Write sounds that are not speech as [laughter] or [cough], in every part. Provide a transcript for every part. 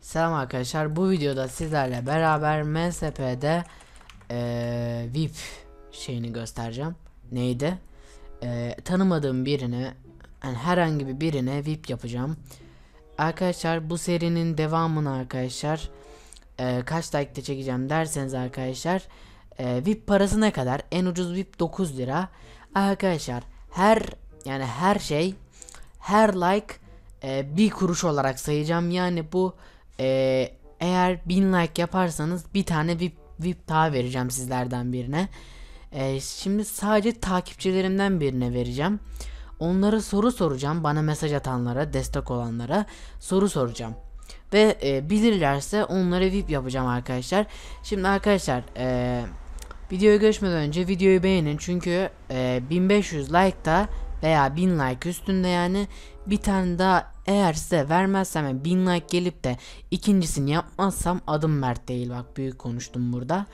Selam arkadaşlar. Bu videoda sizlerle beraber MSP'de eee VIP şeyini göstereceğim. Neydi? Eee, tanımadığım birine yani herhangi bir birine VIP yapacağım. Arkadaşlar bu serinin devamını arkadaşlar eee, kaç like'te çekeceğim derseniz arkadaşlar eee, VIP parası ne kadar? En ucuz VIP 9 lira. Arkadaşlar her yani her şey her like e, bir kuruş olarak sayacağım. Yani bu e, eğer 1000 like yaparsanız bir tane VIP, VIP daha vereceğim sizlerden birine. E, şimdi sadece takipçilerimden birine vereceğim. Onlara soru soracağım. Bana mesaj atanlara, destek olanlara soru soracağım. Ve e, bilirlerse onlara VIP yapacağım arkadaşlar. Şimdi arkadaşlar e, videoya geçmeden önce videoyu beğenin. Çünkü e, 1500 like'da veya 1000 like üstünde yani bir tane daha eğer size vermezsem yani 1000 like gelip de ikincisini yapmazsam adım Mert değil bak büyük konuştum burada.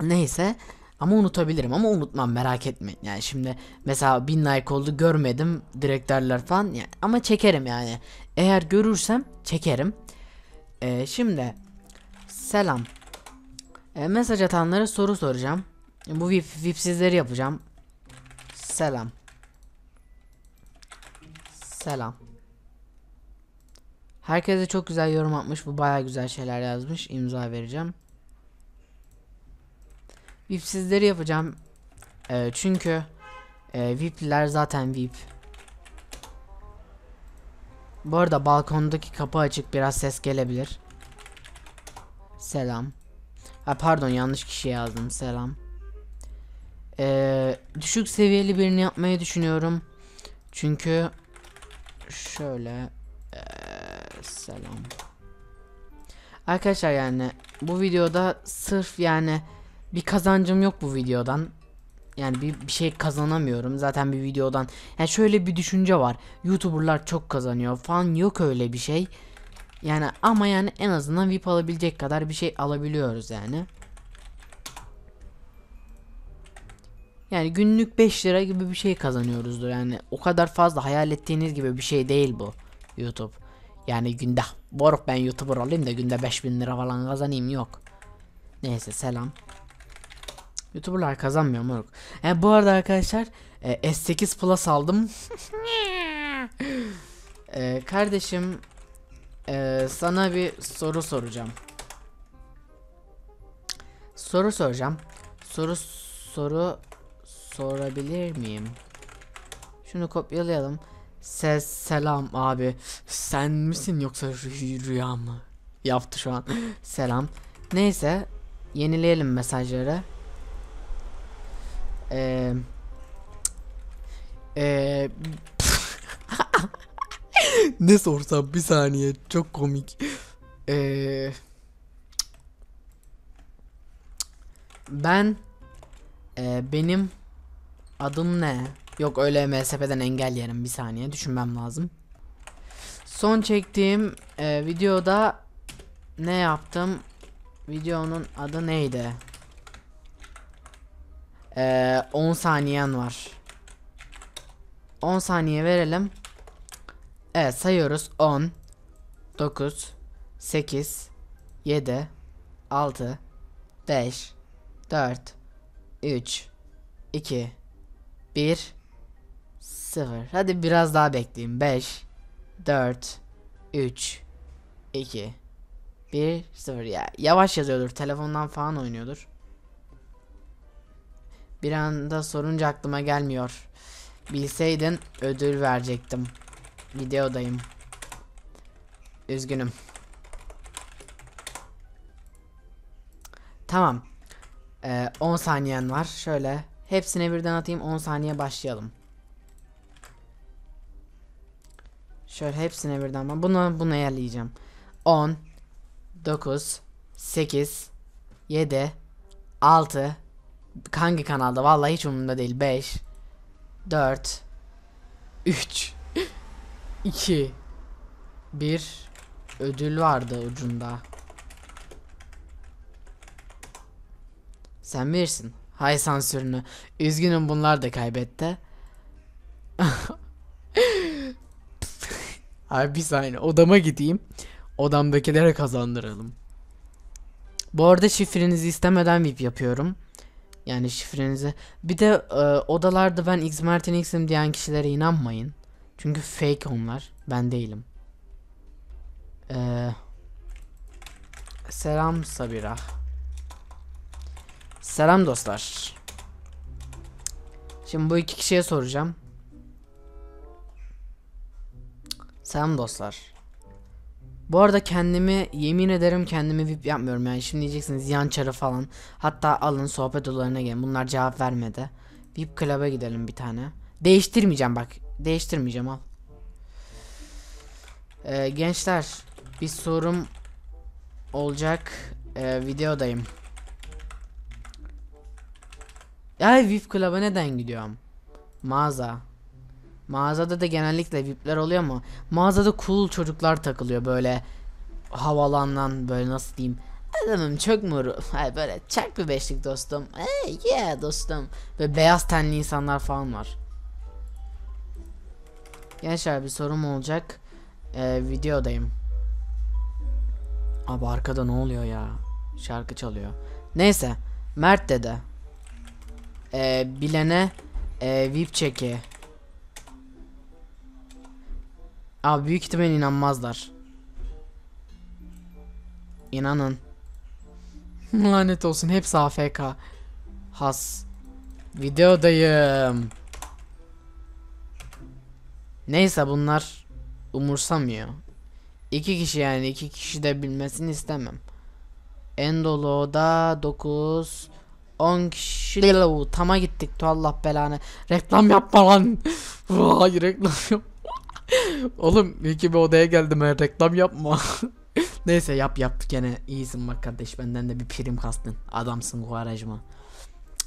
Neyse ama unutabilirim ama unutmam merak etmeyin. Yani şimdi mesela 1000 like oldu görmedim direktörler falan yani, ama çekerim yani. Eğer görürsem çekerim. Ee, şimdi selam. Ee, mesaj atanlara soru soracağım. Bu VIP, VIP'sizleri yapacağım. Selam. Selam. Herkese çok güzel yorum atmış. Bu baya güzel şeyler yazmış. İmza vereceğim. VIP'sizleri yapacağım. Ee, çünkü e, VIP'liler zaten VIP. Bu arada balkondaki kapı açık. Biraz ses gelebilir. Selam. Ha pardon yanlış kişi yazdım. Selam. Ee, düşük seviyeli birini yapmayı düşünüyorum. Çünkü şöyle eee, selam. Arkadaşlar yani bu videoda sırf yani bir kazancım yok bu videodan. Yani bir, bir şey kazanamıyorum zaten bir videodan. Yani şöyle bir düşünce var. YouTuber'lar çok kazanıyor falan yok öyle bir şey. Yani ama yani en azından VIP alabilecek kadar bir şey alabiliyoruz yani. Yani günlük 5 lira gibi bir şey kazanıyoruzdur. Yani o kadar fazla hayal ettiğiniz gibi bir şey değil bu YouTube. Yani günde boruk ben YouTuber olayım da günde 5000 lira falan kazanayım yok. Neyse selam. YouTuber'lar kazanmıyor moruk. Yani bu arada arkadaşlar e, S8 Plus aldım. [laughs] E, kardeşim e, sana bir soru soracağım. Soru soracağım. Soru soru sorabilir miyim? Şunu kopyalayalım. Ses selam abi. Sen misin yoksa rü- rüya mı? Yaptı şu an. [gasps] selam. Neyse yenileyelim mesajları. Eee Eee [laughs] ne sorsam bir saniye çok komik. Eee ben ee, benim adım ne? Yok öyle MSP'den engel yerim bir saniye düşünmem lazım. Son çektiğim e, videoda ne yaptım? Videonun adı neydi? Ee, 10 saniyen var. 10 saniye verelim. Evet sayıyoruz. 10 9 8 7 6 5 4 3 2 1 0 Hadi biraz daha bekleyeyim. 5 4 3 2 1 0 ya yavaş yazıyordur. Telefondan falan oynuyordur. Bir anda sorunca aklıma gelmiyor. Bilseydin ödül verecektim. Videodayım. Üzgünüm. Tamam. Ee, 10 saniyen var. Şöyle hepsine birden atayım 10 saniye başlayalım. Şöyle hepsine birden ben bunu bunu ayarlayacağım. 10 9 8 7 6 hangi kanalda vallahi hiç umurumda değil 5 4 3 2 1 ödül vardı ucunda. Sen bilirsin. Hay sansürünü. Üzgünüm bunlar da kaybetti. [laughs] Abi bir saniye odama gideyim. Odamdakilere kazandıralım. Bu arada şifrenizi istemeden VIP yapıyorum. Yani şifrenizi. Bir de e, odalarda ben X X'im diyen kişilere inanmayın. Çünkü fake onlar. Ben değilim. Eee Selam Sabira. Selam dostlar. Şimdi bu iki kişiye soracağım. Selam dostlar. Bu arada kendimi yemin ederim kendimi VIP yapmıyorum yani şimdi diyeceksiniz yan çarı falan. Hatta alın sohbet odalarına gelin. Bunlar cevap vermedi. VIP Club'a gidelim bir tane. Değiştirmeyeceğim bak. Değiştirmeyeceğim al. Ee, gençler bir sorum olacak. Ee, videodayım. Ya VIP Club'a neden gidiyorum? Mağaza. Mağazada da genellikle VIP'ler oluyor mu? Mağazada cool çocuklar takılıyor böyle havalanan böyle nasıl diyeyim. Adamım çok mu Hayır böyle çak bir beşlik dostum. Hey yeah dostum. Böyle beyaz tenli insanlar falan var. Gençler bir sorum olacak. Ee, videodayım. Abi arkada ne oluyor ya? Şarkı çalıyor. Neyse. Mert dedi. Ee, bilene e, VIP çeki. Abi büyük ihtimal inanmazlar. İnanın. [laughs] Lanet olsun hepsi AFK. Has. Videodayım. Neyse bunlar umursamıyor. İki kişi yani iki kişi de bilmesini istemem. En dolu oda 9 10 kişi tama gittik to Allah belanı. Reklam yapma lan. [laughs] Hayır reklam yap. [laughs] Oğlum iki bir odaya geldim ben reklam yapma. [laughs] Neyse yap yap gene iyisin bak kardeş benden de bir prim kastın. Adamsın kuarajma.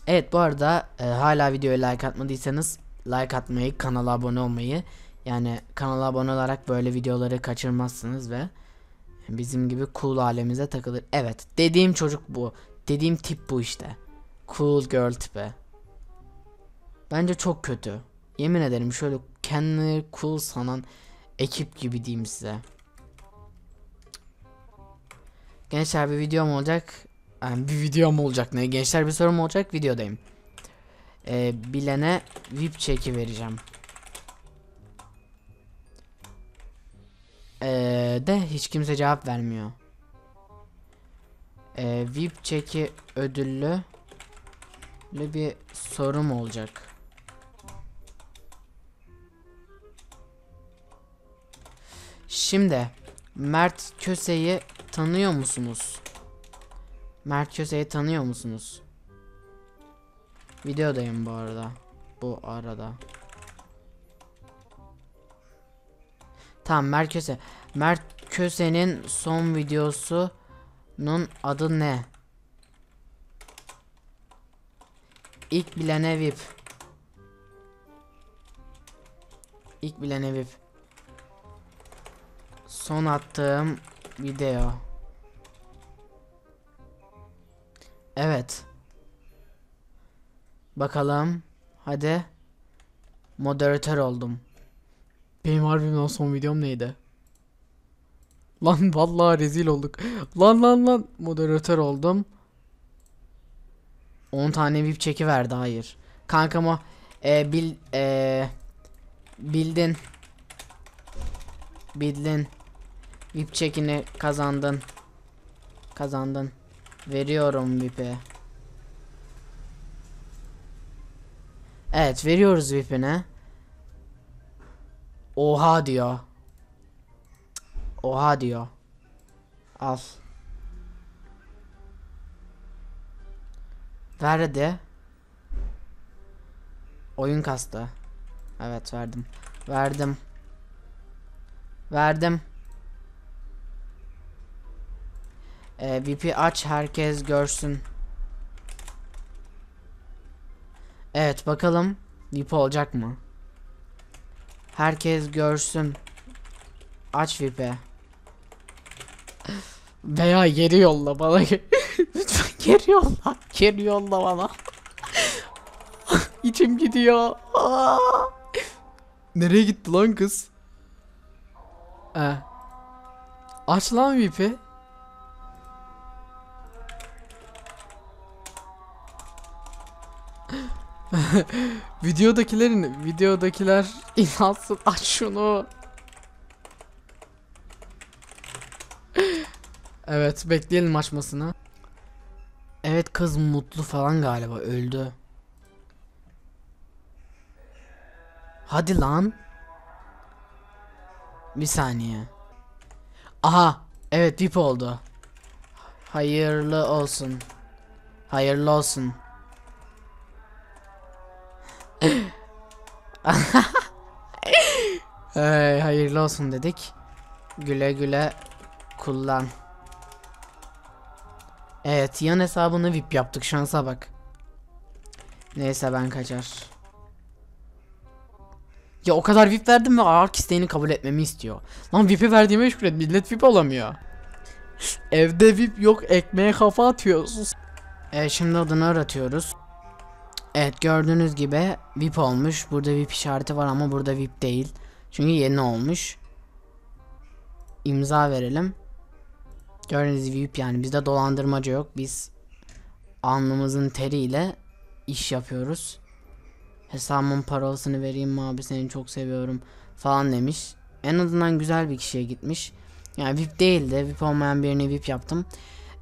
Evet bu arada e, hala videoya like atmadıysanız like atmayı, kanala abone olmayı yani kanala abone olarak böyle videoları kaçırmazsınız ve bizim gibi cool alemize takılır. Evet dediğim çocuk bu. Dediğim tip bu işte. Cool girl tipi. Bence çok kötü. Yemin ederim şöyle kendini cool sanan ekip gibi diyeyim size. Gençler bir videom olacak. Yani bir videom olacak ne? Gençler bir sorum olacak videodayım. Ee, bilene VIP çeki vereceğim. Ee, de hiç kimse cevap vermiyor. Ee, VIP çeki ödüllü bir sorum olacak. Şimdi Mert Köse'yi tanıyor musunuz? Mert Köse'yi tanıyor musunuz? Videodayım bu arada. Bu arada. Tamam Mert Köse. Mert Köse'nin son videosunun adı ne? İlk bilene VIP. İlk bilene VIP. Son attığım video. Evet. Bakalım. Hadi. Moderatör oldum. Benim harbimden son videom neydi? Lan vallahi rezil olduk. Lan lan lan moderatör oldum. 10 tane VIP çeki verdi hayır. Kankama e, bil e, bildin. Bildin. VIP çekini kazandın. Kazandın. Veriyorum VIP'e. Evet veriyoruz VIP'ine. Oha diyor. Oha diyor. Al. Verdi. Oyun kastı. Evet verdim. Verdim. Verdim. Ee, VP aç herkes görsün. Evet bakalım VIP olacak mı? Herkes görsün. Aç VP. [laughs] Veya geri yolla bana. [laughs] Geri yolla. Geri yolla bana. [laughs] İçim gidiyor. Aa! Nereye gitti lan kız? Ee. Aç lan VIP'i. [laughs] Videodakilerin videodakiler [laughs] inansın aç şunu. Evet bekleyelim açmasını. Kız mutlu falan galiba öldü. Hadi lan. Bir saniye. Aha evet VIP oldu. Hayırlı olsun. Hayırlı olsun. [laughs] hey, hayırlı olsun dedik. Güle güle kullan. Evet yan hesabını VIP yaptık şansa bak. Neyse ben kaçar. Ya o kadar VIP verdim ve ARK isteğini kabul etmemi istiyor. Lan VIP'i verdiğime şükret millet VIP olamıyor. Evde VIP yok ekmeğe kafa atıyoruz. Evet şimdi adını aratıyoruz. Evet gördüğünüz gibi VIP olmuş. Burada VIP işareti var ama burada VIP değil. Çünkü yeni olmuş. İmza verelim. Gördüğünüz gibi VIP yani bizde dolandırmaca yok. Biz alnımızın teriyle iş yapıyoruz. Hesabımın parasını vereyim mi abi seni çok seviyorum falan demiş. En azından güzel bir kişiye gitmiş. Yani VIP değil de VIP olmayan birine VIP yaptım.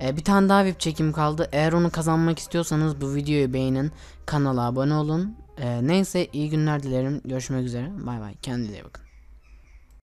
Ee, bir tane daha VIP çekim kaldı. Eğer onu kazanmak istiyorsanız bu videoyu beğenin. Kanala abone olun. Ee, neyse iyi günler dilerim. Görüşmek üzere. Bay bay. Kendinize bakın.